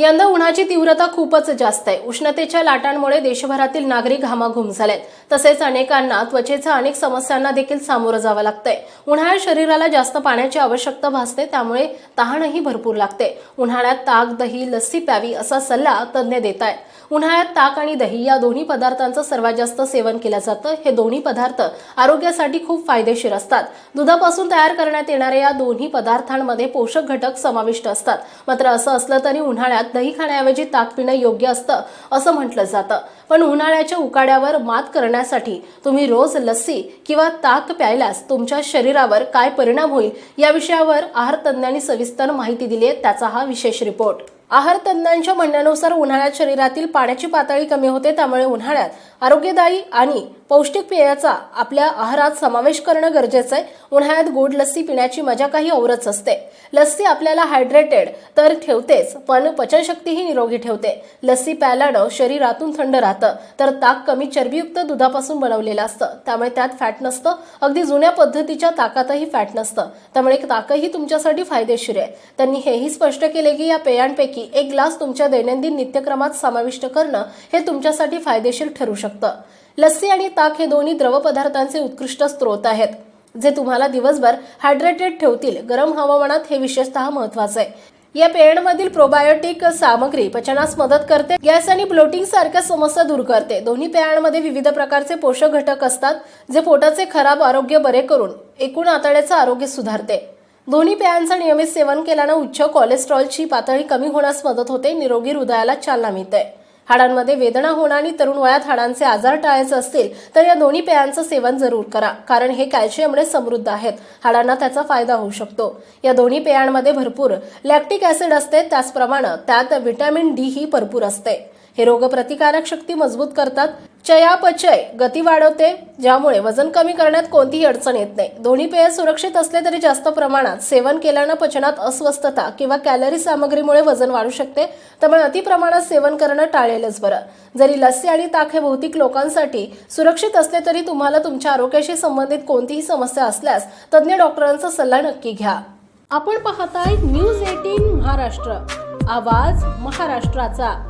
यंदा उन्हाची तीव्रता खूपच जास्त आहे. उष्णतेच्या लाटांमुळे देशभरातील नागरिक घामाघूम झालेत. तसेच अनेकांना त्वचेच्या अनेक समस्यांना देखील सामोरं जावं लागतंय. उन्हाळ्यात शरीराला जास्त पाण्याची आवश्यकता भासते त्यामुळे तहानही भरपूर लागते. उन्हाळ्यात ताक दही लस्सी प्यावी असा सल्ला तज्ज्ञ देत आहेत उन्हाळ्यात ताक आणि दही या दोन्ही पदार्थांचं सर्वात जास्त सेवन केलं जातं. हे दोन्ही पदार्थ आरोग्यासाठी खूप फायदेशीर असतात. दुधापासून तयार करण्यात येणाऱ्या या दोन्ही पदार्थांमध्ये पोषक घटक समाविष्ट असतात. मात्र असं असलं तरी उन्हाळ्यात दही खाण्याऐवजी ताक पिणं योग्य असतं असं म्हटलं जातं. पण उन्हाळ्याच्या उकाड्यावर मात करण्यासाठी तुम्ही रोज लस्सी किंवा ताक प्यायल्यास तुमच्या शरीरावर काय परिणाम होईल या विषयावर आहार तज्ज्ञांनी सविस्तर माहिती दिली आहे त्याचा हा विशेष रिपोर्ट. आहार तज्ज्ञांच्या म्हणण्यानुसार उन्हाळ्यात शरीरातील पाण्याची पातळी कमी होते त्यामुळे उन्हाळ्यात आरोग्यदायी आणि पौष्टिक पेयाचा आपल्या आहारात समावेश करणं गरजेचं आहे. उन्हाळ्यात गोड लस्सी पिण्याची मजा काही औरच असते. लस्सी आपल्याला हायड्रेटेड तर ठेवतेच पण पचनशक्तीही निरोगी ठेवते. लस्सी प्यायल्यानं शरीरातून थंड राहतं तर ताक कमी चरबीयुक्त दुधापासून बनवलेलं असतं. त्यामुळे त्यात फॅट नसतं. अगदी जुन्या पद्धतीच्या ताकातही फॅट नसतं. त्यामुळे ताकही तुमच्यासाठी फायदेशीर आहे. त्यांनी हेही स्पष्ट केले की या पेयांपैकी एक ग्लास तुमच्या दैनंदिन नित्यक्रमात समाविष्ट करणं हे तुमच्यासाठी फायदेशीर ठरू शकतं. लस्सी आणि ताक हे दोन्ही द्रवपदार्थांचे उत्कृष्ट स्रोत आहेत. जे तुम्हाला दिवसभर हायड्रेटेड ठेवतील गरम हवामानात हे विशेषतः महत्वाचं आहे. या पेयांमधील प्रोबायोटिक सामग्री पचनास मदत करते. गॅस आणि ब्लोटिंग सारख्या समस्या दूर करते. दोन्ही पेयांमध्ये विविध प्रकारचे पोषक घटक असतात जे पोटाचे खराब आरोग्य बरे करून एकूण आतड्याचं आरोग्य सुधारते. दोन्ही पेयांचं नियमित सेवन केल्यानं उच्च कोलेस्ट्रॉलची पातळी कमी होण्यास मदत होते. निरोगी हृदयाला चालना मिळते. हाडांमध्ये वेदना होणं आणि तरुण वयात हाडांचे आजार टाळायचे असतील तर या दोन्ही पेयांचं सेवन जरूर करा कारण हे कॅल्शियमने समृद्ध आहेत. हाडांना त्याचा फायदा होऊ शकतो. या दोन्ही पेयांमध्ये भरपूर लॅक्टिक ऍसिड असते त्याचप्रमाणे त्यात व्हिटॅमिन डी ही भरपूर असते. हे रोगप्रतिकारक शक्ती मजबूत करतात चयापचय गती वाढवते ज्यामुळे वजन कमी करण्यात कोणतीही अडचण येत नाही. दोन्ही पेय सुरक्षित असले तरी जास्त प्रमाणात सेवन केल्यानं पचनात अस्वस्थता किंवा कॅलरी सामग्रीमुळे वजन वाढू शकते. त्यामुळे अतिप्रमाणात सेवन करणं टाळेलच बरं. जरी लस्सी आणि ताक हे बहुतेक लोकांसाठी सुरक्षित असले तरी तुम्हाला तुमच्या आरोग्याशी संबंधित कोणतीही समस्या असल्यास तज्ज्ञ डॉक्टरांचा सल्ला नक्की घ्या. आपण पाहताय न्यूज एटीन महाराष्ट्र. आवाज महाराष्ट्राचा.